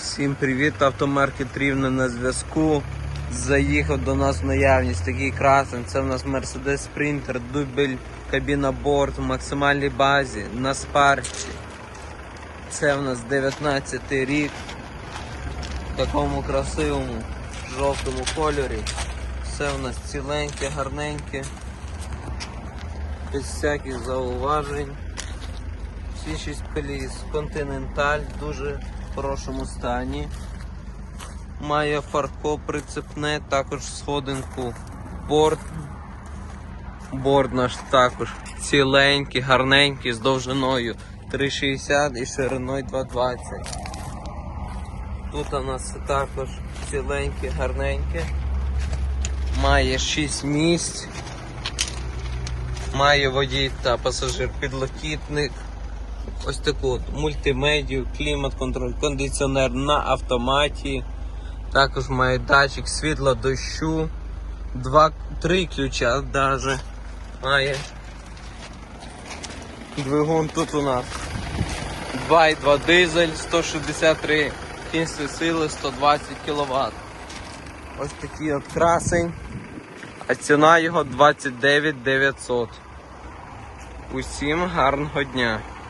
Всім привіт, автомаркет Рівне на зв'язку. Заїхав до нас в наявність такий красень. Це в нас Mercedes Sprinter, дубель, кабіна борт в максимальній базі на спарчі. Це в нас 19 рік. В такому красивому жовтому кольорі. Все у нас ціленьке, гарненьке, без всяких зауважень. Всі шість коліс в дуже хорошому стані. Має фарко прицепне, також сходинку. Борт. Борт наш також ціленький, гарненький, з довжиною 3,60 і шириною 2,20. Тут у нас також ціленьке, гарненьке. Має 6 місць. Має водій та пасажир підлокітник. Ось таку от мультимедію, клімат-контроль, кондиціонер на автоматі. Також має датчик світла дощу. Два, три ключа даже має. Двигун тут у нас 2,2 дизель, 163 кінські сили, 120 кВт. Ось такий от красень. А ціна його 29 900. Усім гарного дня!